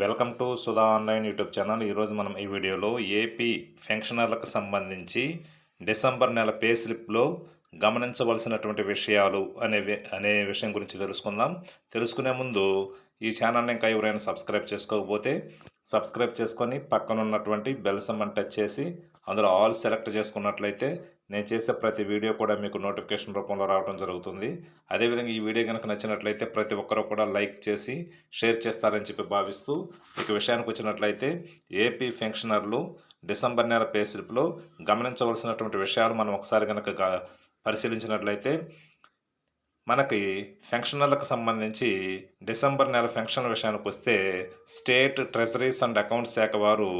Welcome to Sudha online YouTube channel. ఈరోజు మనం ఈ వీడియోలో ఏపీ పెన్షనర్లకు సంబంధించి డిసెంబర్ నెల పే స్లిప్లో గమనించవలసినటువంటి విషయాలు అనే అనే విషయం గురించి తెలుసుకుందాం. తెలుసుకునే ముందు ఈ ఛానల్ని ఇంకా ఎవరైనా సబ్స్క్రైబ్ చేసుకోకపోతే సబ్స్క్రైబ్ చేసుకొని పక్కన ఉన్నటువంటి బెల్ సమ్మని టచ్ చేసి అందులో ఆల్ సెలెక్ట్ చేసుకున్నట్లయితే నేను చేసే ప్రతి వీడియో కూడా మీకు నోటిఫికేషన్ రూపంలో రావడం జరుగుతుంది. అదేవిధంగా ఈ వీడియో కనుక నచ్చినట్లయితే ప్రతి ఒక్కరూ కూడా లైక్ చేసి షేర్ చేస్తారని చెప్పి భావిస్తూ ఇక విషయానికి వచ్చినట్లయితే ఏపీ పెన్షనర్లు డిసెంబర్ నెల పే స్లిప్లో గమనించవలసినటువంటి విషయాలు మనం ఒకసారి కనుక పరిశీలించినట్లయితే మనకి ఫెన్షనర్లకు సంబంధించి డిసెంబర్ నెల ఫెన్షన్ విషయానికి వస్తే స్టేట్ ట్రెజరీస్ అండ్ అకౌంట్స్ శాఖ వారు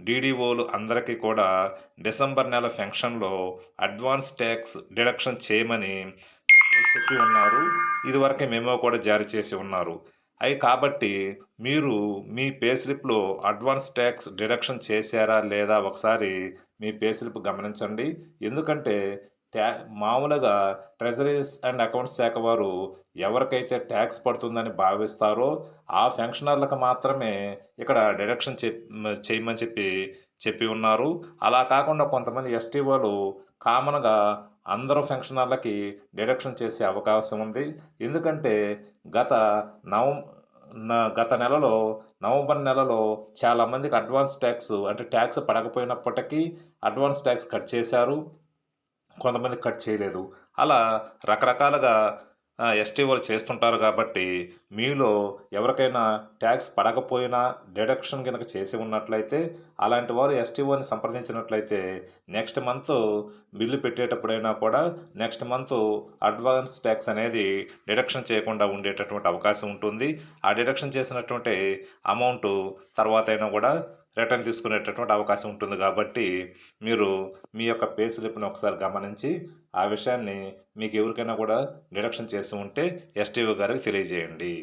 డీడీఓలు అందరికీ కూడా డిసెంబర్ నెల పెన్షన్లో అడ్వాన్స్ ట్యాక్స్ డిడక్షన్ చేయమని చెప్పి ఉన్నారు. ఇదివరకే మేమో కూడా జారీ చేసి ఉన్నారు. అవి కాబట్టి మీరు మీ పే స్లిప్లో అడ్వాన్స్ ట్యాక్స్ డిడక్షన్ చేశారా లేదా ఒకసారి మీ పే స్లిప్ గమనించండి. ఎందుకంటే ట్యా మామూలుగా ట్రెజరీస్ అండ్ అకౌంట్స్ శాఖ వారు ఎవరికైతే ట్యాక్స్ పడుతుందని భావిస్తారో ఆ ఫంక్షనర్లకు మాత్రమే ఇక్కడ డిడక్షన్ చెప్ చేయమని చెప్పి చెప్పి ఉన్నారు. అలా కాకుండా కొంతమంది ఎస్టీ వాళ్ళు కామన్గా అందరూ ఫంక్షనర్లకి డిడక్షన్ చేసే అవకాశం ఉంది. ఎందుకంటే గత నవం గత నెలలో నవంబర్ నెలలో చాలామందికి అడ్వాన్స్ ట్యాక్స్ అంటే ట్యాక్స్ పడకపోయినప్పటికీ అడ్వాన్స్ ట్యాక్స్ కట్ చేశారు. కొంతమంది కట్ చేయలేదు. అలా రకరకాలుగా ఎస్టీఓలు చేస్తుంటారు కాబట్టి మీలో ఎవరికైనా ట్యాక్స్ పడకపోయినా డిడక్షన్ కనుక చేసి ఉన్నట్లయితే అలాంటి వారు ఎస్టీఓని సంప్రదించినట్లయితే నెక్స్ట్ మంత్ బిల్లు పెట్టేటప్పుడైనా కూడా నెక్స్ట్ మంత్ అడ్వాన్స్ ట్యాక్స్ అనేది డిడక్షన్ చేయకుండా ఉండేటటువంటి అవకాశం ఉంటుంది. ఆ డిడక్షన్ చేసినటువంటి అమౌంట్ తర్వాత అయినా కూడా రిటర్న్ తీసుకునేటటువంటి అవకాశం ఉంటుంది కాబట్టి మీరు మీ యొక్క పే స్లిప్ని ఒకసారి గమనించి ఆ విషయాన్ని మీకు ఎవరికైనా కూడా డిడక్షన్ చేసి ఉంటే ఎస్టీఓ గారికి తెలియజేయండి.